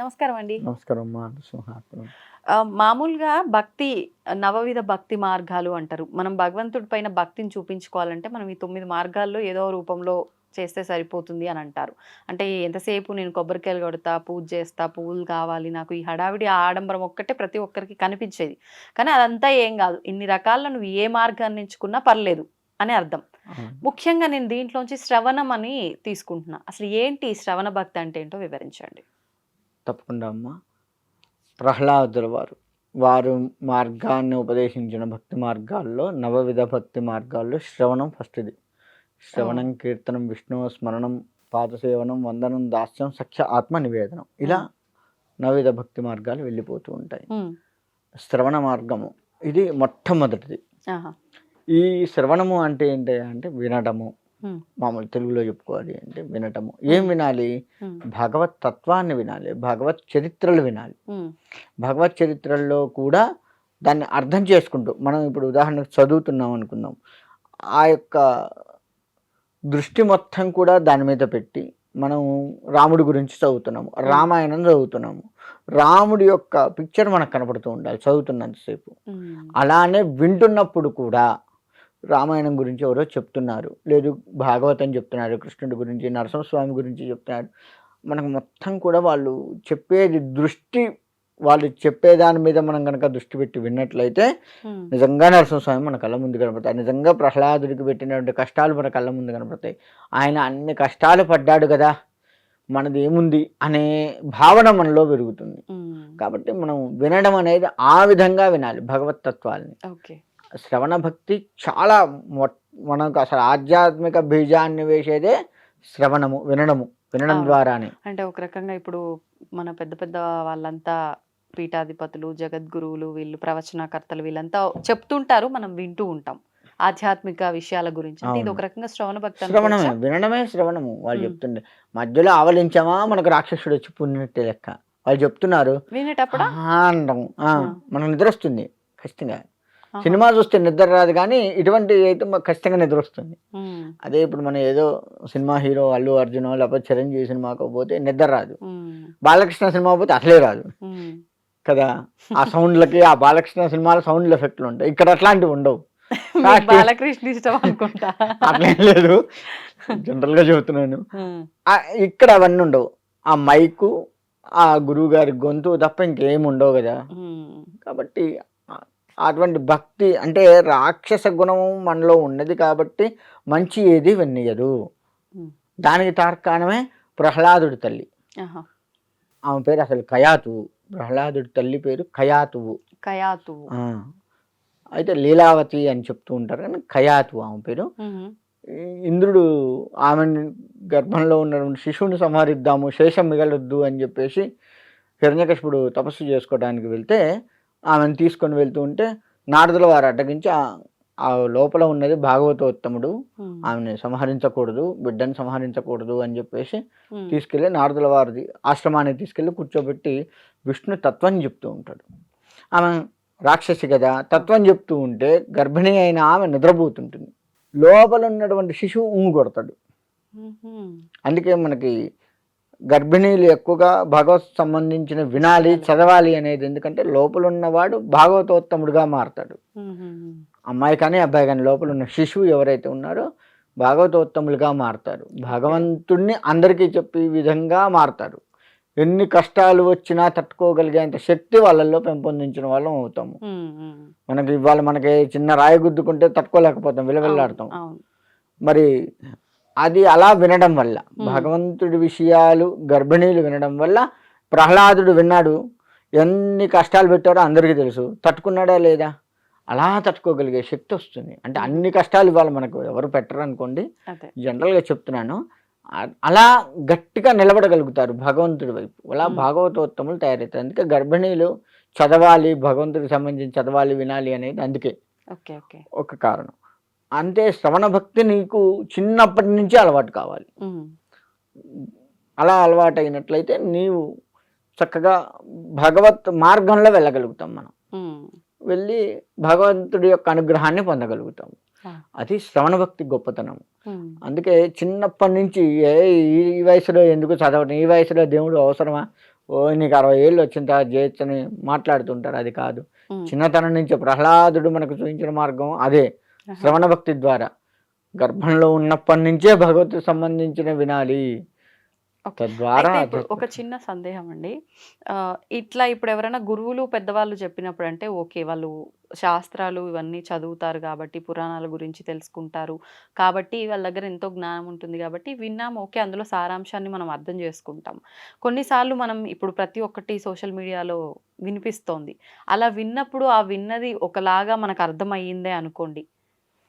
నమస్కారం అండి నమస్కారం మామూలుగా భక్తి నవవిధ భక్తి మార్గాలు అంటారు. మనం భగవంతుడి పైన భక్తిని చూపించుకోవాలంటే మనం ఈ తొమ్మిది మార్గాల్లో ఏదో రూపంలో చేస్తే సరిపోతుంది అని అంటారు. అంటే ఎంతసేపు నేను కొబ్బరికాయలు కొడతా పూజ చేస్తా పువ్వులు కావాలి నాకు ఈ హడావిడి ఆ ఆడంబరం ఒక్కటే ప్రతి ఒక్కరికి కనిపించేది. కానీ అదంతా ఏం కాదు. ఇన్ని రకాల నువ్వు ఏ మార్గాన్ని ఎంచుకున్నా పర్లేదు అని అర్థం. ముఖ్యంగా నేను దీంట్లోంచి శ్రవణం అని తీసుకుంటున్నా. అసలు ఏంటి శ్రవణ భక్తి అంటే ఏంటో వివరించండి. తప్పకుండా అమ్మా. ప్రహ్లాదుల వారు. వారు మార్గాన్ని ఉపదేశించిన భక్తి మార్గాల్లో నవవిధ భక్తి మార్గాల్లో శ్రవణం ఫస్ట్ది. శ్రవణం కీర్తనం విష్ణు స్మరణం పాదసేవనం వందనం దాస్యం సఖ్య ఆత్మ నివేదనం ఇలా నవవిధ భక్తి మార్గాలు వెళ్ళిపోతూ ఉంటాయి. శ్రవణ మార్గము. ఇది మొట్టమొదటిది. ఈ శ్రవణము అంటే ఏంటి అంటే వినడము. మామూలు తెలుగులో చెప్పుకోవాలి అంటే వినటము. ఏం వినాలి? భగవత్ తత్వాన్ని వినాలి. భగవత్ చరిత్రలు వినాలి. భగవత్ చరిత్రల్లో కూడా దాన్ని అర్థం చేసుకుంటూ మనం ఇప్పుడు ఉదాహరణకు చదువుతున్నాం అనుకుందాం. ఆ యొక్క దృష్టి మొత్తం కూడా దాని మీద పెట్టి మనం రాముడి గురించి చదువుతున్నాము. రామాయణం చదువుతున్నాము. రాముడి యొక్క పిక్చర్ మనకు కనపడుతూ ఉండాలి చదువుతున్నంతసేపు. అలానే వింటున్నప్పుడు కూడా రామాయణం గురించి ఎవరో చెప్తున్నారు. లేదు భాగవతం చెప్తున్నారు కృష్ణుడి గురించి నరసింహస్వామి గురించి చెప్తున్నారు. మనకు మొత్తం కూడా వాళ్ళు చెప్పేది దృష్టి వాళ్ళు చెప్పేదాని మీద మనం కనుక దృష్టి పెట్టి విన్నట్లయితే నిజంగా నరసింహస్వామి మన కళ్ళ ముందు కనపడతాయి నిజంగా ప్రహ్లాదుడికి పెట్టినటువంటి కష్టాలు మన కళ్ళ ముందు కనపడతాయి. ఆయన అన్ని కష్టాలు పడ్డాడు కదా మనది ఏముంది అనే భావన మనలో పెరుగుతుంది. కాబట్టి మనం వినడం అనేది ఆ విధంగా వినాలి భగవత్ తత్వాల్ని. ఓకే. శ్రవణ భక్తి చాలా మనకు అసలు ఆధ్యాత్మిక బీజాన్ని వేసేదే శ్రవణము వినడము వినడం. ద్వారానే అంటే ఒక రకంగా ఇప్పుడు మన పెద్ద పెద్ద వాళ్ళంతా పీఠాధిపతులు జగద్గురువులు వీళ్ళు ప్రవచనకర్తలు వీళ్ళంతా చెప్తుంటారు మనం వింటూ ఉంటాం ఆధ్యాత్మిక విషయాల గురించి ఇది. ఒక రకంగా శ్రవణ భక్తి శ్రవణమే? వినడమే శ్రవణము వాళ్ళు. చెప్తుండే మధ్యలో ఆవలించామా మనకు రాక్షసుడు వచ్చి పుణ్యట్టే లెక్క వాళ్ళు చెప్తున్నారు వినేటప్పుడా. మనకు నిద్ర వస్తుంది ఖచ్చితంగా. సినిమా చూస్తే నిద్ర రాదు కానీ ఇటువంటి అయితే మాకు ఖచ్చితంగా నిద్ర వస్తుంది. అదే ఇప్పుడు మనం ఏదో సినిమా హీరో అల్లు అర్జున్ లేకపోతే చిరంజీవి సినిమాకు పోతే నిద్ర రాదు. బాలకృష్ణ సినిమా పోతే అసలే రాదు. కదా? ఆ సౌండ్లకి ఆ బాలకృష్ణ సినిమాల సౌండ్ ఎఫెక్ట్లు ఉంటాయి. ఇక్కడ అట్లాంటివి ఉండవు. బాలకృష్ణ ఇష్టం అనుకుంటా. అట్లేం లేదు. జనరల్గా చెబుతున్నాను ఇక్కడ అవన్నీ ఉండవు. ఆ మైకు ఆ గురువు గారి గొంతు తప్ప ఇంకేం ఉండవు కదా. కాబట్టి అటువంటి భక్తి అంటే రాక్షస గుణం మనలో ఉన్నది కాబట్టి మంచి ఏది విన్నయదు. ఉమ్. దానికి తార్కాణమే ప్రహ్లాదుడి తల్లి. ఆమె పేరు అసలు కయాతువు. ప్రహ్లాదుడి తల్లి పేరు కయాతువు. కయాతు ఆ. అయితే లీలావతి అని చెప్తూ ఉంటారు కానీ కయాతు ఆమె పేరు. ఇంద్రుడు ఆమె గర్భంలో ఉన్న శిశువుని సంహరిద్దాము శేషం మిగలొద్దు అని చెప్పేసి హిరణ్యకశిపుడు తపస్సు చేసుకోవడానికి వెళ్తే ఆమెను తీసుకొని వెళ్తూ ఉంటే నారదుల వారు అడ్డగించి ఆ- లోపల ఉన్నది భాగవతోత్తముడు. ఆమెను సంహరించకూడదు బిడ్డను సంహరించకూడదు అని చెప్పేసి తీసుకెళ్ళి నారదుల వారిది ఆశ్రమానికి తీసుకెళ్ళి కూర్చోబెట్టి విష్ణు తత్వం చెప్తూ ఉంటాడు. ఆమె రాక్షసి కదా తత్వం చెప్తూ ఉంటే గర్భిణి అయిన ఆమె నిద్రపోతుంటుంది. లోపల ఉన్నటువంటి శిశువు ఊము కొడతాడు. అందుకే మనకి గర్భిణీలు ఎక్కువగా భగవత్ సంబంధించిన వినాలి చదవాలి అనేది ఎందుకంటే లోపల ఉన్నవాడు భాగవతోత్తముడుగా మారతాడు. అమ్మాయి కానీ అబ్బాయి కానీ లోపల ఉన్న శిశువు ఎవరైతే ఉన్నారో భాగవతోత్తములుగా మారతారు. భగవంతుణ్ణి అందరికీ చెప్పే విధంగా మారతారు. ఎన్ని కష్టాలు వచ్చినా తట్టుకోగలిగేంత శక్తి వాళ్ళల్లో పెంపొందించిన వాళ్ళం అవుతాము. మనకి ఇవాళ మనకి చిన్న రాయి గుద్దుకుంటే తట్టుకోలేకపోతాం విలవిల్లాడతాం. అవును. మరి అది అలా వినడం వల్ల. భగవంతుడి విషయాలు గర్భిణీలు వినడం వల్ల ప్రహ్లాదుడు విన్నాడు ఎన్ని కష్టాలు పెట్టారో అందరికీ తెలుసు. తట్టుకున్నాడా లేదా? అలా తట్టుకోగలిగే శక్తి వస్తుంది. అంటే అన్ని కష్టాలు ఇవాళ మనకు ఎవరు పెట్టరు అనుకోండి. జనరల్గా చెప్తున్నాను అలా గట్టిగా నిలబడగలుగుతారు భగవంతుడి వైపు. అలా. భాగవతోత్తములు తయారవుతారు అందుకే గర్భిణీలు చదవాలి భగవంతుడికి సంబంధించి చదవాలి వినాలి అనేది అందుకే. Okay okay. ఒక కారణం. అంటే శ్రవణ భక్తి నీకు చిన్నప్పటి నుంచి అలవాటు కావాలి. అలా అలవాటు అయినట్లయితే నీవు చక్కగా భగవత్ మార్గంలో వెళ్ళగలుగుతాం మనం. వెళ్ళి భగవంతుడి యొక్క అనుగ్రహాన్ని పొందగలుగుతాం. అది శ్రవణ భక్తి గొప్పతనం. అందుకే చిన్నప్పటి నుంచి ఏ ఈ వయసులో ఎందుకు చదవటం ఈ వయసులో దేవుడు అవసరమా? ఓ నీకు అరవై ఏళ్ళు వచ్చిన తర్వాత చేయొచ్చని మాట్లాడుతుంటారు అది కాదు. చిన్నతనం నుంచి ప్రహ్లాదుడు మనకు చూపించిన మార్గం అదే. శ్రవణ భక్తి ద్వారా. గర్భంలో ఉన్నప్పటి నుంచే భగవత్ సంబంధించిన వినాలి. తద్వారా ఒక చిన్న సందేహం అండి. ఇట్లా ఇప్పుడు ఎవరైనా గురువులు పెద్దవాళ్ళు చెప్పినప్పుడు అంటే ఓకే వాళ్ళు శాస్త్రాలు ఇవన్నీ చదువుతారు కాబట్టి పురాణాల గురించి తెలుసుకుంటారు. కాబట్టి వాళ్ళ దగ్గర ఎంతో జ్ఞానం ఉంటుంది కాబట్టి విన్నాం ఓకే అందులో సారాంశాన్ని మనం అర్థం చేసుకుంటాం. కొన్నిసార్లు మనం ఇప్పుడు ప్రతి ఒక్కటి సోషల్ మీడియాలో వినిపిస్తోంది. అలా విన్నప్పుడు ఆ విన్నది ఒకలాగా మనకు అర్థమయ్యిందే అనుకోండి.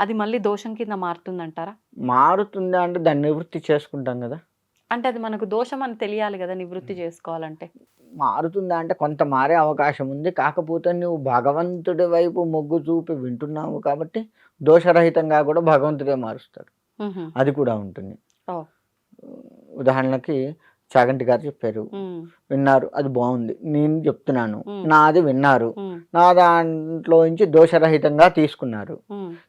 అది మళ్ళీ దోషం కింద మారుతుందంటారా? మారుతుందా అంటే దాన్ని నివృత్తి చేసుకుంటాం కదా. అంటే అది మనకు దోషం అని తెలియాలి కదా నివృత్తి చేసుకోవాలంటే. మారుతుందా అంటే కొంత మారే అవకాశం ఉంది. కాకపోతే నువ్వు భగవంతుడి వైపు మొగ్గు చూపి వింటున్నావు కాబట్టి దోషరహితంగా కూడా భగవంతుడే మారుస్తాడు. అది కూడా ఉంటుంది. ఉదాహరణకి చాగంటి గారు చెప్పారు. విన్నారు. అది బాగుంది. నేను చెప్తున్నాను. నాది విన్నారు. నా దాంట్లో నుంచి దోషరహితంగా తీసుకున్నారు.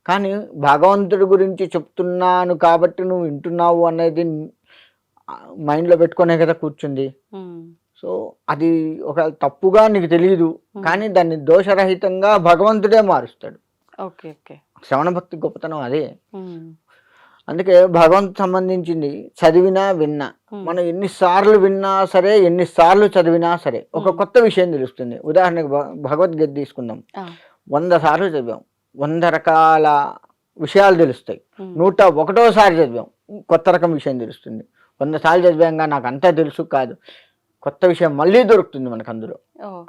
కానీ భగవంతుడి గురించి చెప్తున్నాను కాబట్టి నువ్వు వింటున్నావు అనేది మైండ్లో పెట్టుకునే కదా కూర్చుంది. సో అది ఒక తప్పుగా నీకు తెలియదు. కానీ దాన్ని దోషరహితంగా భగవంతుడే మారుస్తాడు. Okay okay. శ్రవణ భక్తి గొప్పతనం అదే. అందుకే భగవంతు సంబంధించింది చదివినా విన్నా. మనం ఎన్నిసార్లు విన్నా సరే ఎన్నిసార్లు చదివినా సరే ఒక. కొత్త విషయం తెలుస్తుంది. ఉదాహరణకు భగవద్గీత తీసుకుందాం. వంద సార్లు చదివాం. వంద రకాల విషయాలు తెలుస్తాయి. నూట ఒకటోసారి చదివాం. కొత్త రకం విషయం తెలుస్తుంది. వంద సార్లు చదివాంగా నాకు అంతా తెలుసు కాదు. కొత్త విషయం మళ్ళీ దొరుకుతుంది మనకు అందులో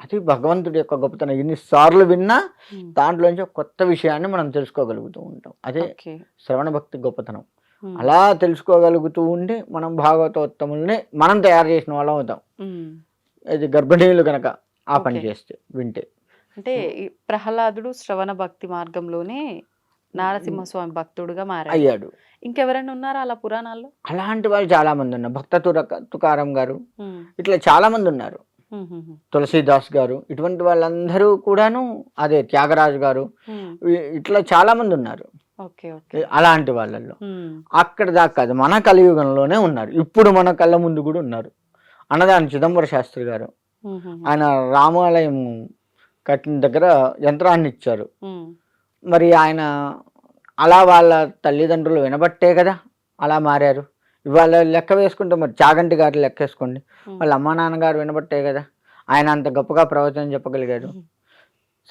అది భగవంతుడి యొక్క గొప్పతనం. ఎన్నిసార్లు విన్నా దాంట్లోంచి కొత్త విషయాన్ని మనం తెలుసుకోగలుగుతూ ఉంటాం. అదే శ్రవణ భక్తి గొప్పతనం. అలా తెలుసుకోగలుగుతూ ఉండి మనం భాగవతోత్తముల్ని మనం తయారు చేసిన వాళ్ళం అవుతాం. ఇది గర్భిణీలు కనుక ఆ పని. చేస్తే వింటే. అంటే ప్రహ్లాదుడు శ్రవణ భక్తి మార్గంలోనే నారసింహస్వామి భక్తుడుగా మారాడు. అయ్యాడు. ఇంకెవరైనా ఉన్నారా అలా పురాణాల్లో? అలాంటి వాళ్ళు చాలా మంది ఉన్నారు. భక్త తురక తుకారం గారు ఇట్లా చాలా మంది ఉన్నారు. తులసీదాస్ గారు ఇటువంటి వాళ్ళందరూ కూడాను అదే త్యాగరాజు గారు ఇట్లా చాలా మంది ఉన్నారు. అలాంటి వాళ్ళల్లో. అక్కడ దాకా కాదు మన కలియుగంలోనే ఉన్నారు. ఇప్పుడు మన కళ్ళ ముందు కూడా ఉన్నారు. అన్నదాని చిదంబర శాస్త్రి గారు. ఆయన రామాలయం కట్టిన దగ్గర యంత్రాన్ని ఇచ్చారు. మరి ఆయన అలా వాళ్ళ తల్లిదండ్రులు వినబట్టే కదా అలా మారారు. ఇవాళ లెక్క వేసుకుంటే మరి చాగంటి గారు లెక్క వేసుకోండి. మ్. వాళ్ళ అమ్మా నాన్నగారు వినబట్టే కదా ఆయన అంత గొప్పగా ప్రవచనం చెప్పగలిగారు.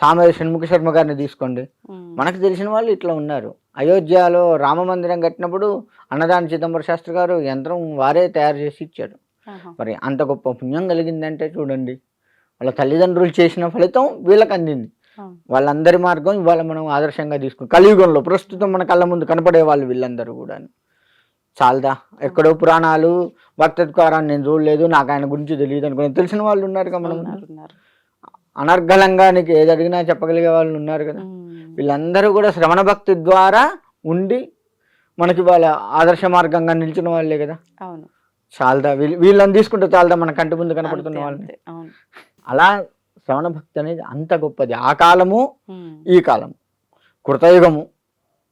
సామయ్య షణ్ముఖ శర్మ గారిని తీసుకోండి. మనకు తెలిసిన వాళ్ళు ఇట్లా ఉన్నారు. అయోధ్యలో రామ మందిరం కట్టినప్పుడు అన్నదాని చిదంబర శాస్త్రి గారు యంత్రం వారే తయారు చేసి ఇచ్చారు. మరి అంత గొప్ప పుణ్యం కలిగిందంటే చూడండి. వాళ్ళ తల్లిదండ్రులు చేసిన ఫలితం వీళ్ళకి అందింది. వాళ్ళందరి మార్గం ఇవాళ మనం ఆదర్శంగా తీసుకుని కలియుగంలో ప్రస్తుతం మన కళ్ళ ముందు కనపడే వాళ్ళు వీళ్ళందరూ కూడా చాలదా? ఎక్కడో పురాణాలు భక్తత్కారాన్ని నేను చూడలేదు నాకు ఆయన గురించి తెలియదు అనుకుని తెలిసిన వాళ్ళు ఉన్నారు కదా మనం అనర్గళంగా నీకు ఏది అడిగినా చెప్పగలిగే వాళ్ళు ఉన్నారు కదా? వీళ్ళందరూ కూడా శ్రవణ భక్తి ద్వారా ఉండి మనకి వాళ్ళ ఆదర్శ మార్గంగా నిలిచిన వాళ్ళే కదా? అవును. చాలదా? వీళ్ళు వీళ్ళని తీసుకుంటే చాలదా మన కంటి ముందు కనపడుతున్న వాళ్ళని? అలా శ్రవణ భక్తి అనేది అంత గొప్పది. ఆ కాలము ఈ కాలం కృతయుగము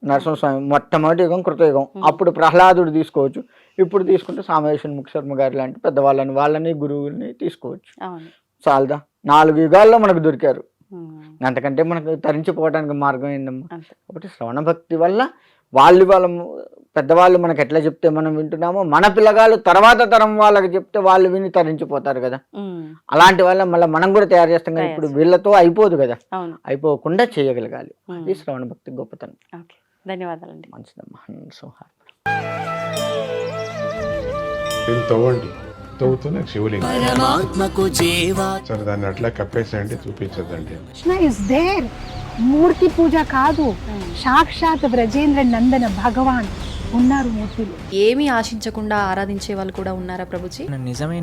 నరసింహస్వామి మొట్టమొదటి యుగం కృతయుగం. అప్పుడు ప్రహ్లాదుడు తీసుకోవచ్చు. ఇప్పుడు తీసుకుంటే సామవేశ్వర ముఖ శర్మ గారి లాంటి పెద్దవాళ్ళని వాళ్ళని గురువుల్ని తీసుకోవచ్చు. చాలదా? నాలుగు యుగాల్లో మనకు దొరికారు. అంతకంటే మనకు తరించిపోవడానికి మార్గం ఏందమ్మా? కాబట్టి శ్రవణ భక్తి వల్ల వాళ్ళు వాళ్ళ పెద్దవాళ్ళు మనకు ఎట్లా చెప్తే మనం వింటున్నామో మన పిల్లగాళ్ళు తర్వాత తరం వాళ్ళకి చెప్తే వాళ్ళు విని తరించిపోతారు కదా. అలాంటి వాళ్ళ మళ్ళీ మనం కూడా తయారు చేస్తాం కదా ఇప్పుడు వీళ్ళతో అయిపోదు కదా. అవును. అయిపోకుండా చేయగలగాలి. అది శ్రవణ భక్తి గొప్పతనం. ఓకే. ధన్యవాదాలండి. మంచిదమ్మా సంహారం దీన్ని తవ్వండి. తవ్వుతూనే శివలింగం. పరమాత్మకు జీవా. సరే దాన్ని అట్లా కప్పేసేయండి చూపించదండి కృష్ణ ఇస్ దేర్ మూర్తి పూజ కాదు. సాక్షాత్ బ్రజేంద్ర నందన భగవాన్. ఉన్నారు మూర్తిలో. ఏమీ ఆశించకుండా ఆరాధించే వాళ్ళు కూడా ఉన్నారా ప్రభుజీ? నిజమైన